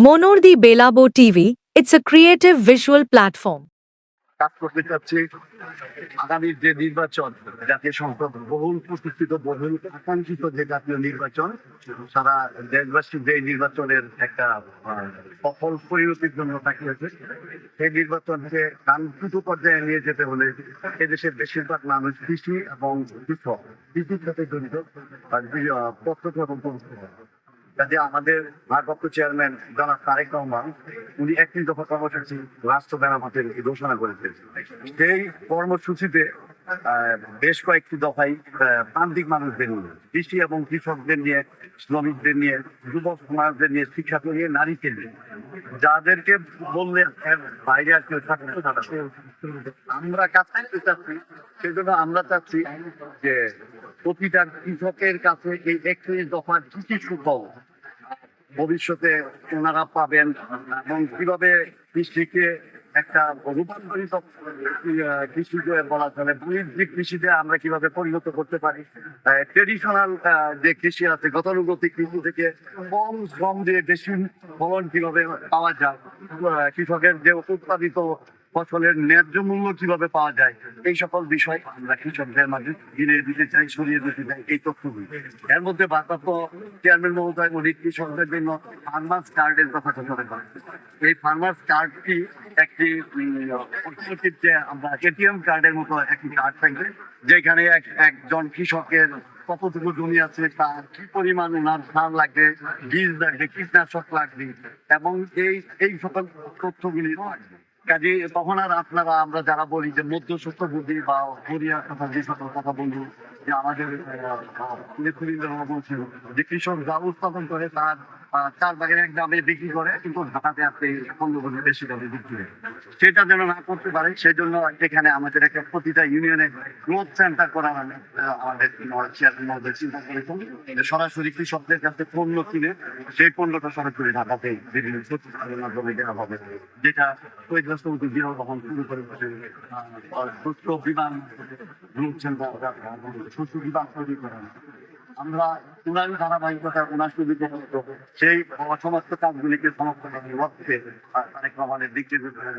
Monordi Belabo TV, it's a creative visual platform. কাজ করতে চাচ্ছি আগামী যে নির্বাচন জাতীয় সংসদ বহুল প্রতিষ্ঠিত বহুল আকাঙ্ক্ষিত যে জাতীয় নির্বাচন সারা দেশবাসী যে নির্বাচনের একটা সফল পরিণতির জন্য তাকিয়েছে সেই নির্বাচনকে কাঙ্ক্ষিত পর্যায়ে নিয়ে যেতে হলে এদেশের বেশিরভাগ মানুষ কৃষি এবং কৃষক কৃষির সাথে জড়িত প্রত্যক্ষ এবং কাজে আমাদের ভারপ্রাপ্ত চেয়ারম্যান জনাব তারেক রহমান, উনি একটি দফা কর্মসূচি রাষ্ট্র মেরামতের ঘোষণা করেছেন। সেই কর্মসূচিতে বেশ কয়েকটি আহ, প্রান্তিক মানুষদের নিয়ে কৃষি এবং কৃষকদের নিয়ে শ্রমিকদের নিয়ে যুবক সমাজদের নিয়ে শিক্ষাকে নিয়ে নারীকে নিয়ে। যাদেরকে বললে বাইরে আর কেউ থাকতে আমরা কাজ করতে চাচ্ছি সেজন্য আমরা চাচ্ছি যে প্রতিটা কৃষকের কাছে এই একত্রিশ দফার কি কি সুফল ভবিষ্যতে ওনারা পাবেন এবং কীভাবে কৃষিকে একটা রূপান্তরিত কৃষিতে বলা চলে বাণিজ্যিক কৃষিতে আমরা কীভাবে পরিণত করতে পারি ট্রেডিশনাল যে কৃষি আছে, গতানুগতিক কৃষি থেকে কম শ্রম দিয়ে বেশি ফলন কীভাবে পাওয়া যায় কৃষকের যে উৎপাদিত ফসলের ন্যায্য মূল্য কীভাবে পাওয়া যায়? এই সকল বিষয় আমরা কৃষকদের মাঝে গিলিয়ে দিতে চাই সরিয়ে দিতে চাই, এই তথ্যগুলি এর মধ্যে ভারপ্রাপ্ত চেয়ারম্যান মহোদয়, উনি কৃষকদের জন্য ফার্মার্স কার্ডের কথা ঘোষণা করেন এই ফার্মার্স কার্ডটি একটি অর্থনৈতিক যে আমরা এটিএম কার্ডের মতো একটি কার্ড থাকবে, যেখানে এক- একজন কৃষকের কতটুকু জমি আছে, তার কি পরিমাণ ওনার সার লাগবে, বীজ লাগবে, কীটনাশক লাগবে, এবং এই এই সকল তথ্যগুলি কাজে তখন আর আপনারা, আমরা যারা বলি যে মধ্যস্বত্ব বুদ্ধি বা কোরিয়ার কথা, যে সকল কথা বলব যে আমাদের নেতৃবৃন্দরা বলছিল যে কৃষক যা উৎপাদন করে তার চার বাগের এক দামে বিক্রি করে কিন্তু ঢাকাতে আপনি পনেরো বেশি দামে বিক্রি করে সেটা যেন না করতে পারে সেই জন্য এখানে আমাদের একটা প্রতিটা ইউনিয়নে গ্রোথ সেন্টার আমি, আহ, আমাদের চেয়ারম্যান চিন্তা করেছেন সরাসরি কৃষকদের কাছে পণ্য কিনে সেই পণ্যটা সরাসরি ঢাকাতে বিভিন্ন মাধ্যমে দেওয়া হবে যেটা ক্ষতিগ্রস্ত উদ্যোগীরাও তখন শুরু করে বসে। শস্য বিমান গ্রুপ সেন্টার শস্য বিমান তৈরি করা আমরা উনারই ধারাবাহিকতা উনার সুবিধে সেই অসমাপ্ত কাজগুলিকে সমর্থন লক্ষ্যে তারেক রহমানের দিক নির্দেশনা